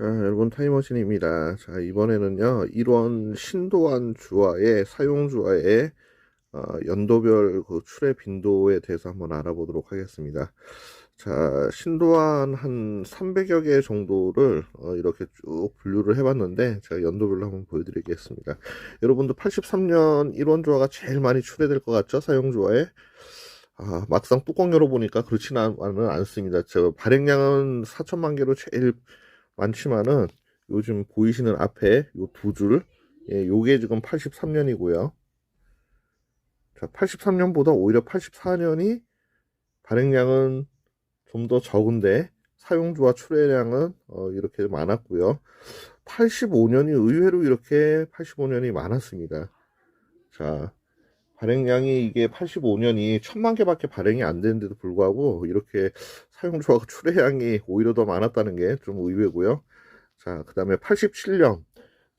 자, 여러분 타이머신입니다. 자, 이번에는요, 1원 신도안 주화의 사용 주화의 어, 연도별 그 출해 빈도에 대해서 한번 알아보도록 하겠습니다. 자, 신도안 한 300여 개 정도를 어, 이렇게 쭉 분류를 해봤는데 제가 연도별로 한번 보여드리겠습니다. 여러분도 83년 1원 주화가 제일 많이 출해될 것 같죠? 사용 주화에. 아, 막상 뚜껑 열어보니까 그렇지는 않습니다. 저 발행량은 4천만 개로 제일 많지만은 요즘 보이시는 앞에 요 두 줄, 예, 요게 지금 83년이고요. 자, 83년보다 오히려 84년이 발행량은 좀 더 적은데 사용주와 출해량은 어, 이렇게 많았고요. 85년이 의외로 이렇게 85년이 많았습니다. 자, 발행량이 이게 85년이 천만 개밖에 발행이 안 되는데도 불구하고 이렇게 사용주와 출해량이 오히려 더 많았다는 게 좀 의외고요. 자, 그 다음에 87년.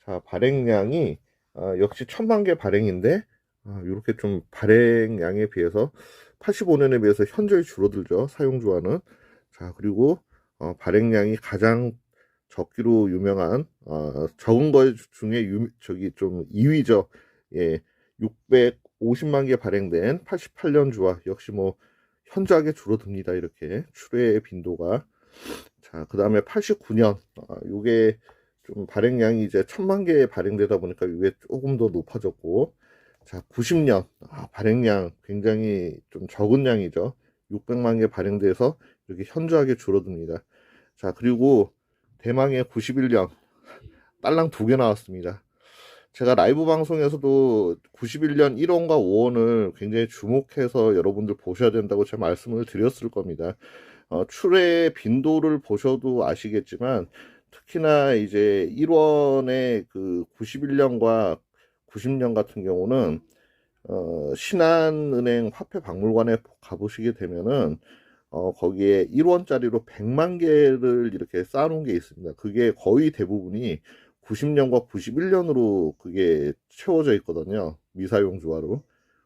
자, 발행량이 아, 역시 천만 개 발행인데 아, 이렇게 좀 발행량에 비해서 85년에 비해서 현저히 줄어들죠. 사용주와는. 자, 그리고 어, 발행량이 가장 적기로 유명한 어, 적은 것 중에 유, 저기 좀 2위죠. 예. 650만 개 발행된 88년 주와 역시 뭐 현저하게 줄어듭니다. 이렇게 출회의 빈도가. 자, 그 다음에 89년. 아, 요게 좀 발행량이 이제 천만 개 발행되다 보니까 이게 조금 더 높아졌고. 자, 90년. 아, 발행량 굉장히 좀 적은 양이죠. 600만 개 발행돼서 이렇게 현저하게 줄어듭니다. 자, 그리고 대망의 91년. 딸랑 두 개 나왔습니다. 제가 라이브 방송에서도 91년 1원과 5원을 굉장히 주목해서 여러분들 보셔야 된다고 제가 말씀을 드렸을 겁니다. 어, 출의 빈도를 보셔도 아시겠지만 특히나 이제 1원의 그 91년과 90년 같은 경우는 어, 신한은행 화폐박물관에 가보시게 되면은 어, 거기에 1원짜리로 100만 개를 이렇게 쌓아놓은 게 있습니다. 그게 거의 대부분이 90년과 91년으로 그게 채워져 있거든요. 미사용 주화로.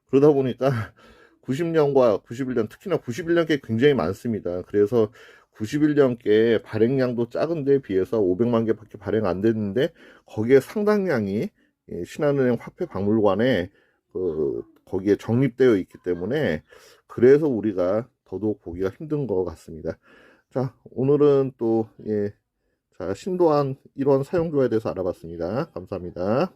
그러다 보니까 90년과 91년, 특히나 91년께 굉장히 많습니다. 그래서 91년께 발행량도 작은데 비해서 500만 개밖에 발행 안 됐는데 거기에 상당량이 예, 신한은행 화폐 박물관에 그 거기에 정립되어 있기 때문에 그래서 우리가 더더욱 보기가 힘든 것 같습니다. 자, 오늘은 또 예, 자, 신도안 1원 사용조에 대해서 알아봤습니다. 감사합니다.